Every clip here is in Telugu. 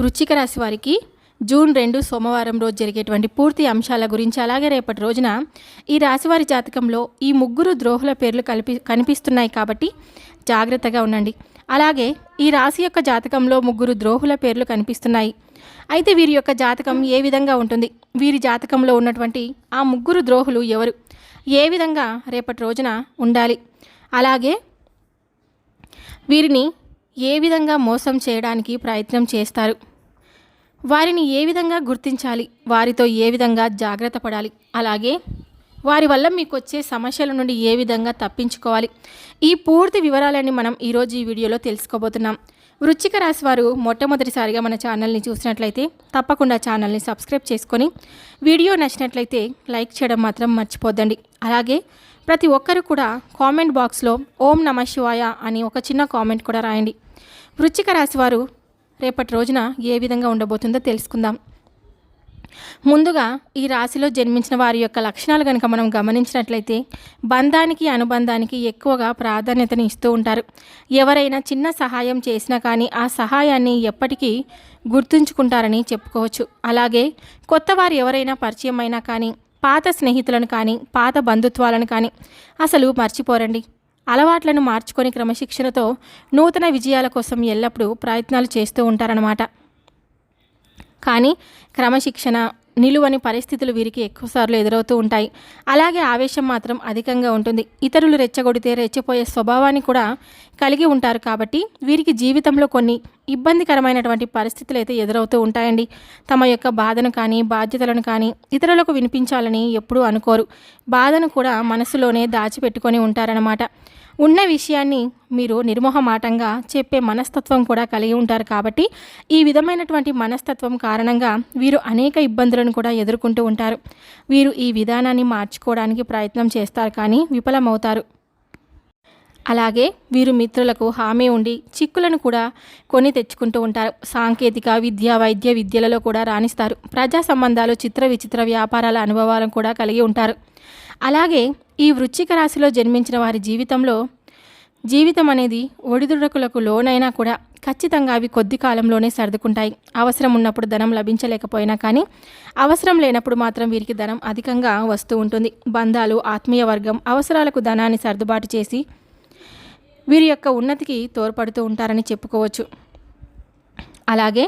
వృచ్చిక రాశి వారికి జూన్ రెండు సోమవారం రోజు జరిగేటువంటి పూర్తి అంశాల గురించి అలాగే రేపటి రోజున ఈ రాశివారి జాతకంలో ఈ ముగ్గురు ద్రోహుల పేర్లు కలిపి కనిపిస్తున్నాయి కాబట్టి జాగ్రత్తగా ఉండండి. అలాగే ఈ రాశి యొక్క జాతకంలో ముగ్గురు ద్రోహుల పేర్లు కనిపిస్తున్నాయి. అయితే వీరి యొక్క జాతకం ఏ విధంగా ఉంటుంది? వీరి జాతకంలో ఉన్నటువంటి ఆ ముగ్గురు ద్రోహులు ఎవరు? ఏ విధంగా రేపటి రోజున ఉండాలి? అలాగే వీరిని ఏ విధంగా మోసం చేయడానికి ప్రయత్నం చేస్తారు? వారిని ఏ విధంగా గుర్తించాలి? వారితో ఏ విధంగా జాగ్రత్త పడాలి? అలాగే వారి వల్ల మీకు వచ్చే సమస్యల నుండి ఏ విధంగా తప్పించుకోవాలి? ఈ పూర్తి వివరాలన్నీ మనం ఈరోజు ఈ వీడియోలో తెలుసుకోబోతున్నాం. వృచ్చిక రాశి వారు మొట్టమొదటిసారిగా మన ఛానల్ని చూసినట్లయితే తప్పకుండా ఛానల్ని సబ్స్క్రైబ్ చేసుకొని వీడియో నచ్చినట్లయితే లైక్ చేయడం మాత్రం మర్చిపోద్దండి. అలాగే ప్రతి ఒక్కరు కూడా కామెంట్ బాక్స్లో ఓం నమ శివాయ అని ఒక చిన్న కామెంట్ కూడా రాయండి. వృచ్చిక రాశి వారు రేపటి రోజున ఏ విధంగా ఉండబోతుందో తెలుసుకుందాం. ముందుగా ఈ రాశిలో జన్మించిన వారి యొక్క లక్షణాలు కనుక మనం గమనించినట్లయితే బంధానికి అనుబంధానికి ఎక్కువగా ప్రాధాన్యతని ఇస్తూ ఉంటారు. ఎవరైనా చిన్న సహాయం చేసినా కానీ ఆ సహాయాన్ని ఎప్పటికీ గుర్తుంచుకుంటారని చెప్పుకోవచ్చు. అలాగే కొత్త వారు ఎవరైనా పరిచయం అయినా కానీ పాత స్నేహితులను కానీ పాత బంధుత్వాలను కానీ అసలు మర్చిపోరండి. అలవాట్లను మార్చుకొని క్రమశిక్షణతో నూతన విజయాల కోసం ఎల్లప్పుడూ ప్రయత్నాలు చేస్తూ ఉంటారన్నమాట. కానీ క్రమశిక్షణ నిలువని పరిస్థితులు వీరికి ఎక్కువసార్లు ఎదురవుతూ ఉంటాయి. అలాగే ఆవేశం మాత్రం అధికంగా ఉంటుంది. ఇతరులు రెచ్చగొడితే రెచ్చిపోయే స్వభావాన్ని కూడా కలిగి ఉంటారు కాబట్టి వీరికి జీవితంలో కొన్ని ఇబ్బందికరమైనటువంటి పరిస్థితులు అయితే ఎదురవుతూ ఉంటాయండి. తమ యొక్క బాధను కానీ బాధ్యతలను కానీ ఇతరులకు వినిపించాలని ఎప్పుడూ అనుకోరు. బాధను కూడా మనసులోనే దాచిపెట్టుకొని ఉంటారన్నమాట. ఉన్న విషయాన్ని మీరు నిర్మోహమాటంగా చెప్పే మనస్తత్వం కూడా కలిగి ఉంటారు కాబట్టి ఈ విధమైనటువంటి మనస్తత్వం కారణంగా వీరు అనేక ఇబ్బందులను కూడా ఎదుర్కొంటూ ఉంటారు. వీరు ఈ విధానాన్ని మార్చుకోవడానికి ప్రయత్నం చేస్తారు కానీ విఫలమవుతారు. అలాగే వీరు మిత్రులకు హామీ ఉండి చిక్కులను కూడా కొని తెచ్చుకుంటూ ఉంటారు. సాంకేతిక విద్య వైద్య విద్యలలో కూడా రాణిస్తారు. ప్రజా సంబంధాలు చిత్ర విచిత్ర వ్యాపారాల అనుభవాలను కూడా కలిగి ఉంటారు. అలాగే ఈ వృశ్చిక రాశిలో జన్మించిన వారి జీవితంలో జీవితం అనేది ఒడిదుడకులకు లోనైనా కూడా ఖచ్చితంగా అవి కొద్ది కాలంలోనే సర్దుకుంటాయి. అవసరం ఉన్నప్పుడు ధనం లభించలేకపోయినా కానీ అవసరం లేనప్పుడు మాత్రం వీరికి ధనం అధికంగా వస్తూ ఉంటుంది. బంధాలు ఆత్మీయ వర్గం అవసరాలకు ధనాన్ని సర్దుబాటు చేసి వీరి యొక్క ఉన్నతికి తోడ్పడుతూ ఉంటారని చెప్పుకోవచ్చు. అలాగే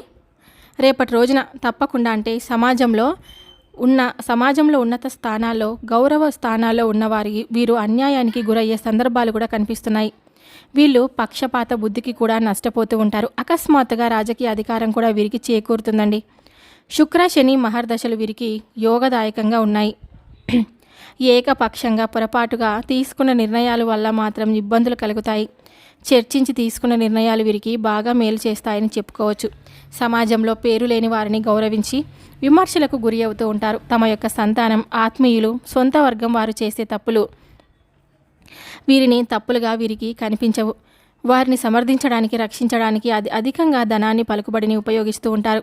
రేపటి రోజున తప్పకుండా అంటే సమాజంలో ఉన్న సమాజంలో ఉన్నత స్థానాల్లో గౌరవ స్థానాల్లో ఉన్నవారి వీరు అన్యాయానికి గురయ్యే సందర్భాలు కూడా కనిపిస్తున్నాయి. వీళ్ళు పక్షపాత బుద్ధికి కూడా నష్టపోతూ ఉంటారు. అకస్మాత్తుగా రాజకీయ అధికారం కూడా వీరికి చేకూరుతుందండి. శుక్ర శని మహర్దశలు వీరికి యోగదాయకంగా ఉన్నాయి. ఏకపక్షంగా పొరపాటుగా తీసుకున్న నిర్ణయాల వల్ల మాత్రం ఇబ్బందులు కలుగుతాయి. చర్చించి తీసుకున్న నిర్ణయాలు వీరికి బాగా మేలు చేస్తాయని చెప్పుకోవచ్చు. సమాజంలో పేరు లేని వారిని గౌరవించి విమర్శలకు గురి అవుతూ ఉంటారు. తమ యొక్క సంతానం ఆత్మీయులు సొంత వర్గం వారు చేసే తప్పులు వీరిని తప్పులుగా వీరికి కనిపించవు. వారిని సమర్థించడానికి రక్షించడానికి అది అధికంగా ధనాన్ని పలుకుబడిని ఉపయోగిస్తూ ఉంటారు.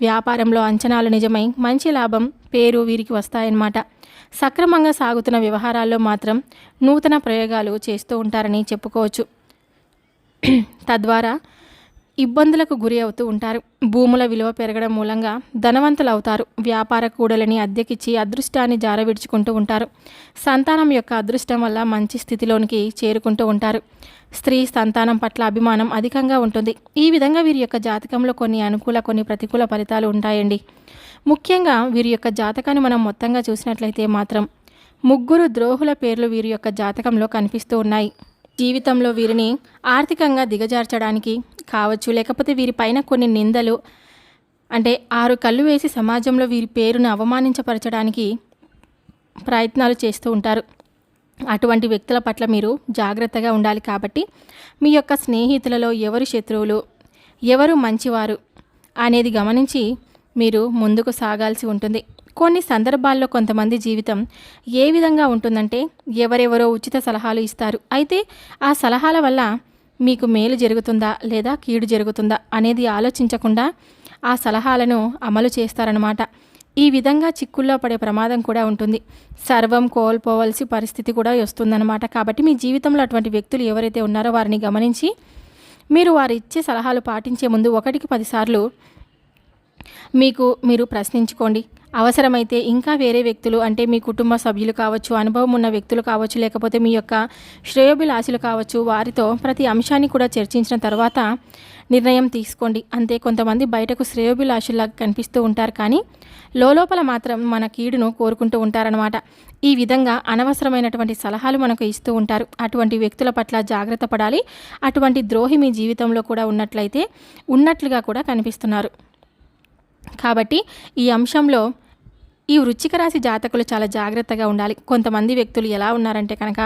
వ్యాపారంలో అంచనాలు నిజమై మంచి లాభం పేరు వీరికి వస్తాయన్నమాట. సక్రమంగా సాగుతున్న వ్యవహారాల్లో మాత్రం నూతన ప్రయోగాలు చేస్తూ ఉంటారని చెప్పుకోవచ్చు. తద్వారా ఇబ్బందులకు గురి అవుతూ ఉంటారు. భూముల విలువ పెరగడం మూలంగా ధనవంతులు అవుతారు వ్యాపార కూడలని అద్దెకిచ్చి అదృష్టాన్ని జారవిడుచుకుంటూ ఉంటారు. సంతానం యొక్క అదృష్టం వల్ల మంచి స్థితిలోనికి చేరుకుంటూ ఉంటారు. స్త్రీ సంతానం పట్ల అభిమానం అధికంగా ఉంటుంది. ఈ విధంగా వీరి యొక్క జాతకంలో కొన్ని అనుకూల కొన్ని ప్రతికూల ఫలితాలు ఉంటాయండి. ముఖ్యంగా వీరి యొక్క జాతకాన్ని మనం మొత్తంగా చూసినట్లయితే మాత్రం ముగ్గురు ద్రోహుల పేర్లు వీరి యొక్క జాతకంలో కనిపిస్తూ ఉన్నాయి. జీవితంలో వీరిని ఆర్థికంగా దిగజార్చడానికి కావచ్చు లేకపోతే వీరిపైన కొన్ని నిందలు అంటే ఆరు కళ్ళు వేసి సమాజంలో వీరి పేరును అవమానించపరచడానికి ప్రయత్నాలు చేస్తూ ఉంటారు. అటువంటి వ్యక్తుల పట్ల మీరు జాగ్రత్తగా ఉండాలి కాబట్టి మీ యొక్క స్నేహితులలో ఎవరు శత్రువులు ఎవరు మంచివారు అనేది గమనించి మీరు ముందుకు సాగాల్సి ఉంటుంది. కొన్ని సందర్భాల్లో కొంతమంది జీవితం ఏ విధంగా ఉంటుందంటే ఎవరెవరో ఉచిత సలహాలు ఇస్తారు. అయితే ఆ సలహాల వల్ల మీకు మేలు జరుగుతుందా లేదా కీడు జరుగుతుందా అనేది ఆలోచించకుండా ఆ సలహాలను అమలు చేస్తారనమాట ఈ విధంగా చిక్కుల్లో పడే ప్రమాదం కూడా ఉంటుంది. సర్వం కోల్పోవలసి పరిస్థితి కూడా వస్తుందన్నమాట. కాబట్టి మీ జీవితంలో అటువంటి వ్యక్తులు ఎవరైతే ఉన్నారో వారిని గమనించి మీరు వారు ఇచ్చే సలహాలు పాటించే ముందు ఒకటికి పదిసార్లు మీకు మీరు ప్రశ్నించుకోండి. అవసరమైతే ఇంకా వేరే వ్యక్తులు అంటే మీ కుటుంబ సభ్యులు కావచ్చు అనుభవం ఉన్న వ్యక్తులు కావచ్చు లేకపోతే మీ యొక్క శ్రేయోభిలాషులు కావచ్చు వారితో ప్రతి అంశాన్ని కూడా చర్చించిన తర్వాత నిర్ణయం తీసుకోండి. అంతే కొంతమంది బయటకు శ్రేయోభిలాషుల్లాగా కనిపిస్తూ ఉంటారు కానీ లోపల మాత్రం మన కీడును కోరుకుంటూ ఉంటారనమాట ఈ విధంగా అనవసరమైనటువంటి సలహాలు మనకు ఇస్తూ ఉంటారు. అటువంటి వ్యక్తుల పట్ల జాగ్రత్త పడాలి. అటువంటి ద్రోహి మీ జీవితంలో కూడా ఉన్నట్లయితే ఉన్నట్లుగా కూడా కనిపిస్తున్నారు. కాబట్టి ఈ అంశంలో ఈ వృచ్చిక రాశి జాతకులు చాలా జాగ్రత్తగా ఉండాలి. కొంతమంది వ్యక్తులు ఎలా ఉన్నారంటే కనుక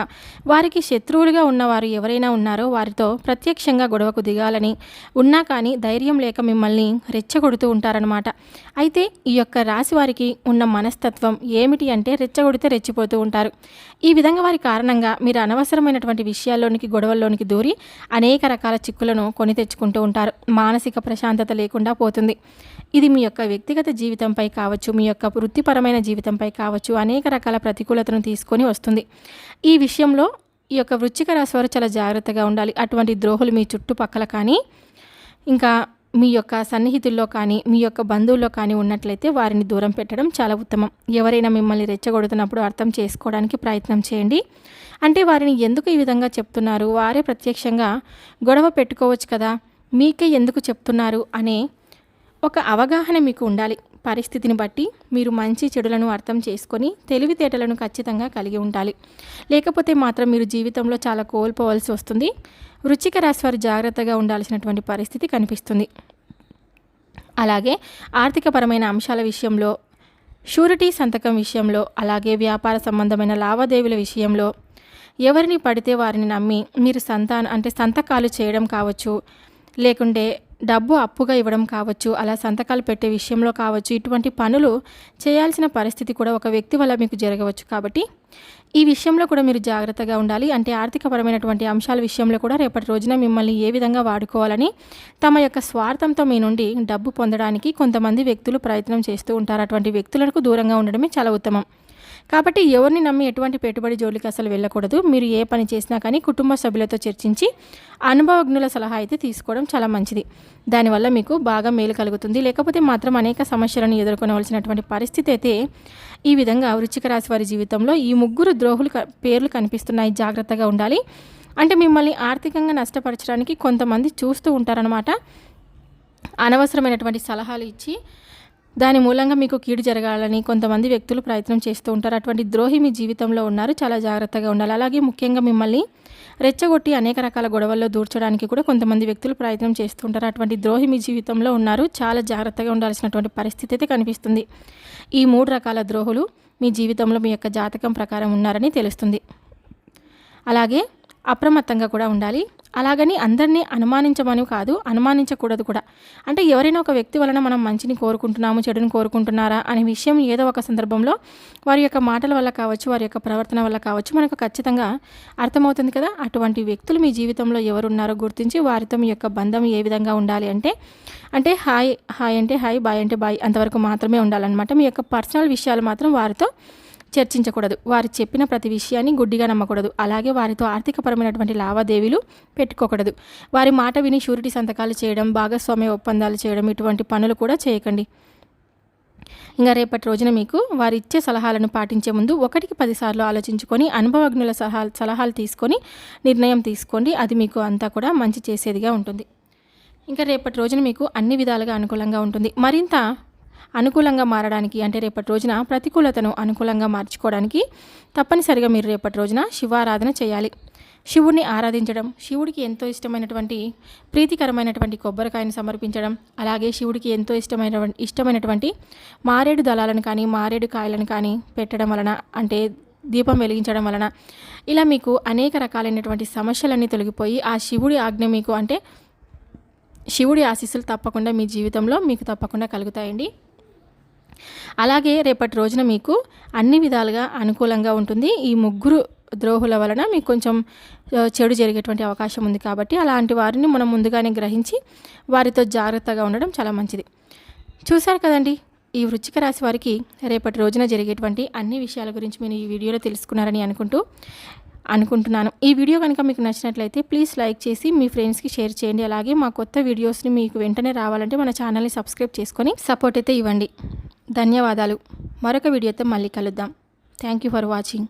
వారికి శత్రువులుగా ఉన్నవారు ఎవరైనా ఉన్నారో వారితో ప్రత్యక్షంగా గొడవకు దిగాలని ఉన్నా కానీ ధైర్యం లేక మిమ్మల్ని రెచ్చగొడుతూ ఉంటారనమాట అయితే ఈ యొక్క రాశి వారికి ఉన్న మనస్తత్వం ఏమిటి అంటే రెచ్చగొడితే రెచ్చిపోతూ ఉంటారు. ఈ విధంగా వారి కారణంగా మీరు అనవసరమైనటువంటి విషయాల్లోనికి గొడవల్లోనికి దూరి అనేక రకాల చిక్కులను కొని తెచ్చుకుంటూ ఉంటారు. మానసిక ప్రశాంతత లేకుండా పోతుంది. ఇది మీ యొక్క వ్యక్తిగత జీవితంపై కావచ్చు మీ యొక్క వృత్తిపరమైన జీవితంపై కావచ్చు అనేక రకాల ప్రతికూలతను తీసుకొని వస్తుంది. ఈ విషయంలో ఈ యొక్క వృచ్చిక రాశి వారు చాలా జాగ్రత్తగా ఉండాలి. అటువంటి ద్రోహులు మీ చుట్టుపక్కల కానీ ఇంకా మీ యొక్క సన్నిహితుల్లో కానీ మీ యొక్క బంధువుల్లో కానీ ఉన్నట్లయితే వారిని దూరం పెట్టడం చాలా ఉత్తమం. ఎవరైనా మిమ్మల్ని రెచ్చగొడుతున్నప్పుడు అర్థం చేసుకోవడానికి ప్రయత్నం చేయండి. అంటే వారిని ఎందుకు ఈ విధంగా చెప్తున్నారు? వారే ప్రత్యక్షంగా గొడవ పెట్టుకోవచ్చు కదా మీకే ఎందుకు చెప్తున్నారు అనే ఒక అవగాహన మీకు ఉండాలి. పరిస్థితిని బట్టి మీరు మంచి చెడులను అర్థం చేసుకొని తెలివితేటలను ఖచ్చితంగా కలిగి ఉండాలి. లేకపోతే మాత్రం మీరు జీవితంలో చాలా కోల్పోవలసి వస్తుంది. వృచ్చిక రాశి వారు జాగ్రత్తగా ఉండాల్సినటువంటి పరిస్థితి కనిపిస్తుంది. అలాగే ఆర్థికపరమైన అంశాల విషయంలో షూరిటీ సంతకం విషయంలో అలాగే వ్యాపార సంబంధమైన లావాదేవీల విషయంలో ఎవరిని పడితే వారిని నమ్మి మీరు సంతాన అంటే సంతకాలు చేయడం కావచ్చు. లేకుంటే డబ్బు అప్పుగా ఇవ్వడం కావచ్చు అలా సంతకాలు పెట్టే విషయంలో కావచ్చు ఇటువంటి పనులు చేయాల్సిన పరిస్థితి కూడా ఒక వ్యక్తి వల్ల మీకు జరగవచ్చు. కాబట్టి ఈ విషయంలో కూడా మీరు జాగ్రత్తగా ఉండాలి. అంటే ఆర్థికపరమైనటువంటి అంశాల విషయంలో కూడా రేపటి రోజున మిమ్మల్ని ఏ విధంగా వాడుకోవాలని తమ యొక్క స్వార్థంతో మీ నుండి డబ్బు పొందడానికి కొంతమంది వ్యక్తులు ప్రయత్నం చేస్తూ ఉంటారు. అటువంటి వ్యక్తులకు దూరంగా ఉండడమే చాలా ఉత్తమం. కాబట్టి ఎవరిని నమ్మి ఎటువంటి పెట్టుబడి జోలికి అసలు వెళ్ళకూడదు. మీరు ఏ పని చేసినా కానీ కుటుంబ సభ్యులతో చర్చించి అనుభవజ్ఞుల సలహా అయితే తీసుకోవడం చాలా మంచిది. దానివల్ల మీకు బాగా మేలు కలుగుతుంది. లేకపోతే మాత్రం అనేక సమస్యలను ఎదుర్కొనవలసినటువంటి పరిస్థితి అయితే ఈ విధంగా వృచ్చిక రాశి వారి జీవితంలో ఈ ముగ్గురు ద్రోహులు పేర్లు కనిపిస్తున్నాయి. జాగ్రత్తగా ఉండాలి. అంటే మిమ్మల్ని ఆర్థికంగా నష్టపరచడానికి కొంతమంది చూస్తూ ఉంటారనమాట అనవసరమైనటువంటి సలహాలు ఇచ్చి దాని మూలంగా మీకు కీడు జరగాలని కొంతమంది వ్యక్తులు ప్రయత్నం చేస్తూ ఉంటారు. అటువంటి ద్రోహి మీ జీవితంలో ఉన్నారు. చాలా జాగ్రత్తగా ఉండాలి. అలాగే ముఖ్యంగా మిమ్మల్ని రెచ్చగొట్టి అనేక రకాల గొడవల్లో దూర్చడానికి కూడా కొంతమంది వ్యక్తులు ప్రయత్నం చేస్తూ ఉంటారు. అటువంటి ద్రోహి మీ జీవితంలో ఉన్నారు. చాలా జాగ్రత్తగా ఉండాల్సినటువంటి పరిస్థితి అయితే కనిపిస్తుంది. ఈ మూడు రకాల ద్రోహులు మీ జీవితంలో మీ యొక్క జాతకం ప్రకారం ఉన్నారని తెలుస్తుంది. అలాగే అప్రమత్తంగా కూడా ఉండాలి. అలాగని అందరినీ అనుమానించమని కాదు అనుమానించకూడదు కూడా. అంటే ఎవరైనా ఒక వ్యక్తి వలన మనం మంచిని కోరుకుంటున్నాము చెడుని కోరుకుంటున్నారా అనే విషయం ఏదో ఒక సందర్భంలో వారి యొక్క మాటల వల్ల కావచ్చు వారి యొక్క ప్రవర్తన వల్ల కావచ్చు మనకు ఖచ్చితంగా అర్థమవుతుంది కదా. అటువంటి వ్యక్తులు మీ జీవితంలో ఎవరున్నారో గుర్తించి వారితో మీ యొక్క బంధం ఏ విధంగా ఉండాలి అంటే అంటే హాయ్ హాయ్ అంటే హాయ్ బాయ్ అంటే బాయ్ అంతవరకు మాత్రమే ఉండాలన్నమాట. మీ యొక్క పర్సనల్ విషయాలు మాత్రం వారితో చర్చించకూడదు. వారు చెప్పిన ప్రతి విషయాన్ని గుడ్డిగా నమ్మకూడదు. అలాగే వారితో ఆర్థికపరమైనటువంటి లావాదేవీలు పెట్టుకోకూడదు. వారి మాట విని షూరిటీ సంతకాలు చేయడం భాగస్వామ్య ఒప్పందాలు చేయడం ఇటువంటి పనులు కూడా చేయకండి. ఇంకా రేపటి రోజున మీకు వారు ఇచ్చే సలహాలను పాటించే ముందు ఒకటికి పదిసార్లు ఆలోచించుకొని అనుభవజ్ఞుల సలహా సలహాలు తీసుకొని నిర్ణయం తీసుకోండి. అది మీకు అంతా కూడా మంచి చేసేదిగా ఉంటుంది. ఇంకా రేపటి రోజున మీకు అన్ని విధాలుగా అనుకూలంగా ఉంటుంది. మరింత అనుకూలంగా మారడానికి అంటే రేపటి రోజున ప్రతికూలతను అనుకూలంగా మార్చుకోవడానికి తప్పనిసరిగా మీరు రేపటి రోజున శివారాధన చేయాలి. శివుడిని ఆరాధించడం శివుడికి ఎంతో ఇష్టమైనటువంటి ప్రీతికరమైనటువంటి కొబ్బరికాయను సమర్పించడం అలాగే శివుడికి ఎంతో ఇష్టమైన ఇష్టమైనటువంటి మారేడు దళాలను కానీ మారేడు కాయలను కానీ పెట్టడం వలన అంటే దీపం వెలిగించడం వలన ఇలా మీకు అనేక రకాలైనటువంటి సమస్యలన్నీ తొలగిపోయి ఆ శివుడి ఆజ్ఞ మీకు అంటే శివుడి ఆశీస్సులు తప్పకుండా మీ జీవితంలో మీకు తప్పకుండా కలుగుతాయండి. అలాగే రేపటి రోజున మీకు అన్ని విధాలుగా అనుకూలంగా ఉంటుంది. ఈ ముగ్గురు ద్రోహుల వలన మీకు కొంచెం చెడు జరిగేటువంటి అవకాశం ఉంది కాబట్టి అలాంటి వారిని మనం ముందుగానే గ్రహించి వారితో జాగ్రత్తగా ఉండడం చాలా మంచిది. చూశారు కదండి ఈ వృచ్చిక రాశి వారికి రేపటి రోజున జరిగేటువంటి అన్ని విషయాల గురించి మీరు ఈ వీడియోలో తెలుసుకున్నారని అనుకుంటూ అనుకుంటున్నాను. ఈ వీడియో కనుక మీకు నచ్చినట్లయితే ప్లీజ్ లైక్ చేసి మీ ఫ్రెండ్స్కి షేర్ చేయండి. అలాగే మా కొత్త వీడియోస్ని మీకు వెంటనే రావాలంటే మన ఛానల్ని సబ్స్క్రైబ్ చేసుకొని సపోర్ట్ అయితే ఇవ్వండి. ధన్యవాదాలు. మరొక వీడియోతో మళ్ళీ కలుద్దాం. Thank you for watching